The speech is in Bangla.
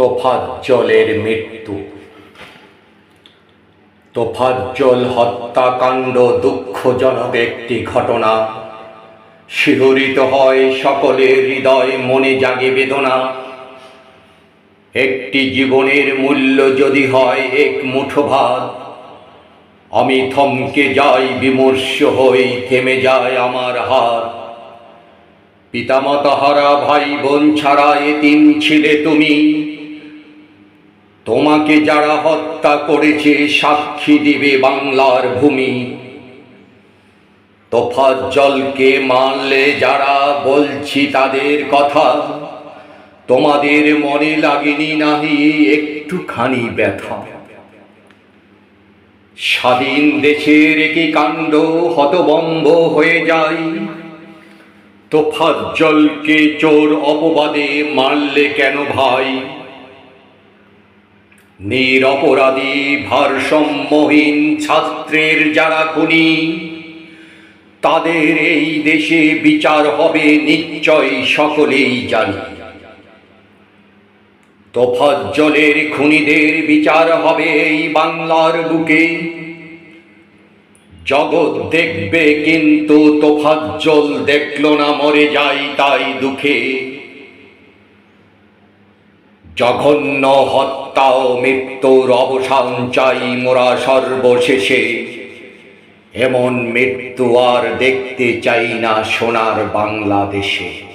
তোফাজ্জলের মৃত্যু। তোফাজ্জল হত্যাকাণ্ড দুঃখজনক একটি ঘটনা। শিহরিত হয় সকলের হৃদয়, মনে জাগে বেদনা। একটি জীবনের মূল্য যদি হয় এক মুঠো ভাত, আমি থমকে যাই, বিমর্ষ হই, থেমে যায় আমার হাত। পিতামাতা হারা ভাই বোন ছাড়া এতিম ছিলে তুমি। তোমাকে যারা হত্যা করেছে, সাক্ষী দিবে বাংলার ভূমি। তোফাজ্জলকে মানলে যারা, বলছি তাদের কথা। তোমাদের মনে লাগেনি নাহি, একটুখানি ব্যথা। স্বাধীন দেশের একই কাণ্ড, হতবম্ব হয়ে যায়। তোফাজ্জলকে চোর অপবাদে মারলে কেন ভাই? নিরপরাধী ভারসাম্যহীন ছাত্রের যারা খুনি, তাদের এই দেশে বিচার হবে নিশ্চয় সকলেই জানি। তোফাজ্জলের খুনিদের বিচার হবে এই বাংলার বুকে। জগৎ দেখবে কিন্তু তোফাজ্জল দেখল না, মরে যাই তাই দুঃখে। জঘন্য হত্যা ও মৃত্যুর অবসান চাই মোরা সর্বশেষে। এমন মৃত্যু আর দেখতে চাই না সোনার বাংলাদেশে।